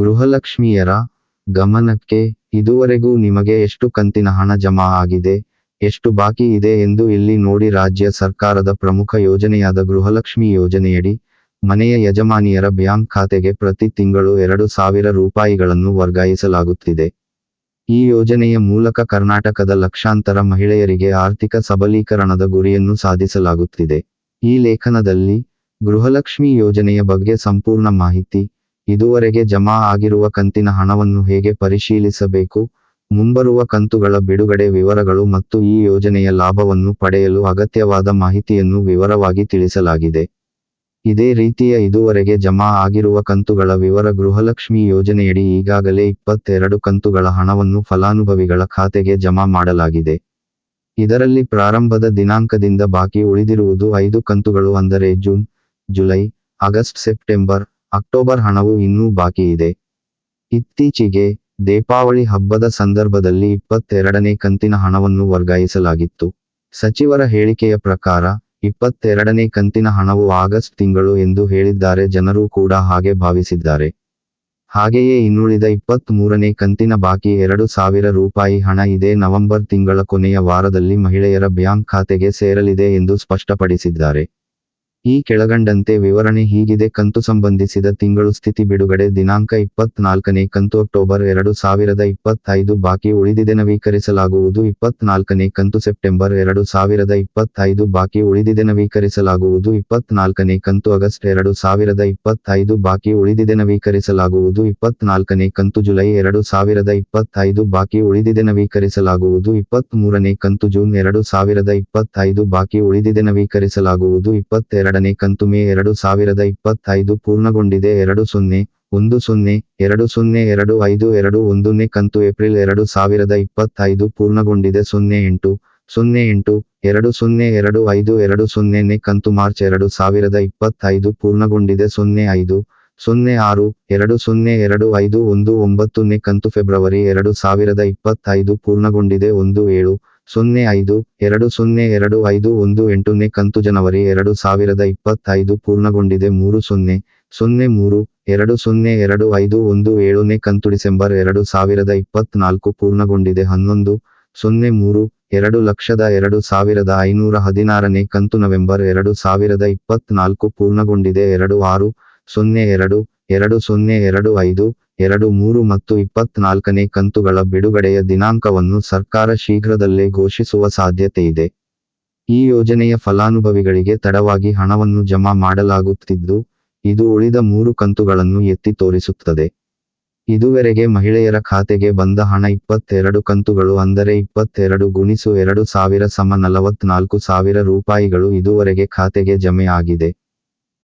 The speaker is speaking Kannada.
ಗೃಹಲಕ್ಷ್ಮಿಯರ ಗಮನಕ್ಕೆ ಇದುವರೆಗೂ ನಿಮಗೆ ಎಷ್ಟು ಕಂತಿನ ಹಣ ಜಮಾ ಆಗಿದೆ, ಎಷ್ಟು ಬಾಕಿ ಇದೆ ಎಂದು ಇಲ್ಲಿ ನೋಡಿ ರಾಜ್ಯ ಸರ್ಕಾರದ ಪ್ರಮುಖ ಯೋಜನೆಯಾದ ಗೃಹಲಕ್ಷ್ಮಿ ಯೋಜನೆಯಡಿ ಮನೆಯ ಯಜಮಾನಿಯರ ಬ್ಯಾಂಕ್ ಖಾತೆಗೆ ಪ್ರತಿ ತಿಂಗಳು ಎರಡು ಸಾವಿರ ರೂಪಾಯಿಗಳನ್ನು ವರ್ಗಾಯಿಸಲಾಗುತ್ತಿದೆ. ಈ ಯೋಜನೆಯ ಮೂಲಕ ಕರ್ನಾಟಕದ ಲಕ್ಷಾಂತರ ಮಹಿಳೆಯರಿಗೆ ಆರ್ಥಿಕ ಸಬಲೀಕರಣದ ಗುರಿಯನ್ನು ಸಾಧಿಸಲಾಗುತ್ತಿದೆ. ಈ ಲೇಖನದಲ್ಲಿ ಗೃಹಲಕ್ಷ್ಮಿ ಯೋಜನೆಯ ಬಗ್ಗೆ ಸಂಪೂರ್ಣ ಮಾಹಿತಿ ಇದುವರೆಗೆ ಜಮಾ ಆಗಿರುವ ಕಂತಿನ ಹಣವನ್ನು ಹೇಗೆ ಪರಿಶೀಲಿಸಬೇಕು? ಮುಂಬರುವ ಕಂತುಗಳ ಬಿಡುಗಡೆ ವಿವರಗಳು ಮತ್ತು ಈ ಯೋಜನೆಯ ಲಾಭವನ್ನು ಪಡೆಯಲು ಅಗತ್ಯವಾದ ಮಾಹಿತಿಯನ್ನು ವಿವರವಾಗಿ ತಿಳಿಸಲಾಗಿದೆ. ಇದೇ ರೀತಿಯ ಇದುವರೆಗೆ ಜಮಾ ಆಗಿರುವ ಕಂತುಗಳ ವಿವರ ಗೃಹಲಕ್ಷ್ಮಿ ಯೋಜನೆಯಡಿ ಈಗಾಗಲೇ ಇಪ್ಪತ್ತೆರಡು ಕಂತುಗಳ ಹಣವನ್ನು ಫಲಾನುಭವಿಗಳ ಖಾತೆಗೆ ಜಮಾ ಮಾಡಲಾಗಿದೆ. ಇದರಲ್ಲಿ ಪ್ರಾರಂಭದ ದಿನಾಂಕದಿಂದ ಬಾಕಿ ಉಳಿದಿರುವುದು ಐದು ಕಂತುಗಳು ಅಂದರೆ June, July, August, September October ಹಣವು ಇನ್ನೂ ಬಾಕಿ ಇದೆ. ಇತ್ತೀಚೆಗೆ ದೀಪಾವಳಿ ಹಬ್ಬದ ಸಂದರ್ಭದಲ್ಲಿ ಇಪ್ಪತ್ತೆರಡನೇ ಕಂತಿನ ಹಣವನ್ನು ವರ್ಗಾಯಿಸಲಾಗಿತ್ತು. ಸಚಿವರ ಹೇಳಿಕೆಯ ಪ್ರಕಾರ, ಇಪ್ಪತ್ತೆರಡನೇ ಕಂತಿನ ಹಣವು ಆಗಸ್ಟ್ ತಿಂಗಳು ಎಂದು ಹೇಳಿದ್ದಾರೆ ಜನರು ಕೂಡ ಹಾಗೆ ಭಾವಿಸಿದ್ದಾರೆ. ಹಾಗೆಯೇ ಇನ್ನುಳಿದ ಇಪ್ಪತ್ತ್ ಮೂರನೇ ಕಂತಿನ ಬಾಕಿ ಎರಡು ಸಾವಿರ ರೂಪಾಯಿ ಹಣ ಇದೇ ನವೆಂಬರ್ ತಿಂಗಳ ಕೊನೆಯ ವಾರದಲ್ಲಿ ಮಹಿಳೆಯರ ಬ್ಯಾಂಕ್ ಖಾತೆಗೆ ಸೇರಲಿದೆ ಎಂದು ಸ್ಪಷ್ಟಪಡಿಸಿದ್ದಾರೆ. ಈ ಕೆಳಗಂಡಂತೆ ವಿವರಣೆ ಹೀಗಿದೆ. ಕಂತು ಸಂಬಂಧಿಸಿದ ತಿಂಗಳು ಸ್ಥಿತಿ ಬಿಡುಗಡೆ ದಿನಾಂಕ ಇಪ್ಪತ್ನಾಲ್ಕನೇ ಕಂತು ಅಕ್ಟೋಬರ್ ಎರಡು ಸಾವಿರದ ಇಪ್ಪತ್ತೈದು. ಬಾಕಿ ಉಳಿದಿದೆ ನವೀಕರಿಸಲಾಗುವುದು. ಇಪ್ಪತ್ನಾಲ್ಕನೇ ಕಂತು ಸೆಪ್ಟೆಂಬರ್ ಎರಡು ಸಾವಿರದ ಇಪ್ಪತ್ತೈದು. ಬಾಕಿ ಉಳಿದಿದೆ ನವೀಕರಿಸಲಾಗುವುದು. ಇಪ್ಪತ್ನಾಲ್ಕನೇ ಕಂತು ಆಗಸ್ಟ್ ಎರಡು ಸಾವಿರದ ಇಪ್ಪತ್ತೈದು. ಬಾಕಿ ಉಳಿದಿದೆ ನವೀಕರಿಸಲಾಗುವುದು. ಇಪ್ಪತ್ನಾಲ್ಕನೇ ಕಂತು ಜುಲೈ ಎರಡು ಸಾವಿರದ ಇಪ್ಪತ್ತೈದು. ಬಾಕಿ ಉಳಿದಿದೆ ನವೀಕರಿಸಲಾಗುವುದು. ಇಪ್ಪತ್ತ್ ಮೂರನೇ ಕಂತು ಜೂನ್ ಎರಡು ಸಾವಿರದ ಇಪ್ಪತ್ತೈದು. ಬಾಕಿ ಉಳಿದಿದೆ ನವೀಕರಿಸಲಾಗುವುದು. ಇಪ್ಪತ್ತೆರಡನೇ ಕಂತು ಮೇ ಎರಡು ಸಾವಿರದ ಇಪ್ಪತ್ತೈದು ಪೂರ್ಣಗೊಂಡಿದೆ. ಎರಡು ಸೊನ್ನೆ, ಒಂದು ಸೊನ್ನೆ, ಎರಡು ಸೊನ್ನೆ, ಎರಡು ಐದು, ಎರಡು ಒಂದನೇ ಕಂತು ಏಪ್ರಿಲ್ ಎರಡು ಸಾವಿರದ ಇಪ್ಪತ್ತೈದು ಪೂರ್ಣಗೊಂಡಿದೆ. ಸೊನ್ನೆ ಎಂಟು ಸೊನ್ನೆ ಎಂಟು, ಎರಡು ಸೊನ್ನೆ, ಎರಡು ಐದು, ಎರಡು ಸೊನ್ನೆನೇ ಕಂತು ಮಾರ್ಚ್ ಎರಡು ಸಾವಿರದ ಇಪ್ಪತ್ತೈದು ಪೂರ್ಣಗೊಂಡಿದೆ. ಸೊನ್ನೆ ಐದು, ಸೊನ್ನೆ ಆರು, ಎರಡು ಸೊನ್ನೆ, ಎರಡು ಐದು, ಒಂದು ಒಂಬತ್ತನೇ ಕಂತು ಫೆಬ್ರವರಿ ಎರಡು ಸಾವಿರದ ಇಪ್ಪತ್ತೈದು ಪೂರ್ಣಗೊಂಡಿದೆ. ಒಂದು ಏಳು ಸೊನ್ನೆ ಐದು, ಎರಡು ಸೊನ್ನೆ ಎರಡು ಐದು ಒಂದು ಎಂಟನೇ ಕಂತು ಜನವರಿ ಎರಡು ಸಾವಿರದ ಇಪ್ಪತ್ತೈದು ಪೂರ್ಣಗೊಂಡಿದೆ ಮೂರು ಸೊನ್ನೆ ಸೊನ್ನೆ ಮೂರು, ಎರಡು ಸೊನ್ನೆ ಎರಡು ಐದು ಒಂದು ಏಳನೇ ಕಂತು ಡಿಸೆಂಬರ್ ಎರಡು ಸಾವಿರದ ಇಪ್ಪತ್ನಾಲ್ಕು ಪೂರ್ಣಗೊಂಡಿದೆ ಹನ್ನೊಂದು, ಸೊನ್ನೆ ಮೂರು, ಎರಡು ಲಕ್ಷದ ಎರಡು ಸಾವಿರದ ಐನೂರ ಹದಿನಾರನೇ ಕಂತು ನವೆಂಬರ್ ಎರಡು ಸಾವಿರದ ಇಪ್ಪತ್ನಾಲ್ಕು ಪೂರ್ಣಗೊಂಡಿದೆ ಎರಡು ಆರು, ಸೊನ್ನೆ ಎರಡು ಎರಡು ಸೊನ್ನೆ ಎರಡು ಐದು ಎರಡು, ಮೂರು ಮತ್ತು ಇಪ್ಪತ್ನಾಲ್ಕನೇ ಕಂತುಗಳ ಬಿಡುಗಡೆಯ ದಿನಾಂಕವನ್ನು ಸರ್ಕಾರ ಶೀಘ್ರದಲ್ಲೇ ಘೋಷಿಸುವ ಸಾಧ್ಯತೆಯಿದೆ ಈ ಯೋಜನೆಯ ಫಲಾನುಭವಿಗಳಿಗೆ ತಡವಾಗಿ ಹಣವನ್ನು ಜಮಾ ಮಾಡಲಾಗುತ್ತಿದ್ದು, ಇದು ಉಳಿದ ಮೂರು ಕಂತುಗಳನ್ನು ಎತ್ತಿ ತೋರಿಸುತ್ತದೆ. ಇದುವರೆಗೆ ಮಹಿಳೆಯರ ಖಾತೆಗೆ ಬಂದ ಹಣ ಇಪ್ಪತ್ತೆರಡು ಕಂತುಗಳು ಅಂದರೆ ಇಪ್ಪತ್ತೆರಡು ಗುಣಿಸು ಎರಡು ಸಾವಿರ ಸಮ ನಲವತ್ನಾಲ್ಕು ಸಾವಿರ ರೂಪಾಯಿಗಳು ಇದುವರೆಗೆ ಖಾತೆಗೆ ಜಮೆ ಆಗಿದೆ.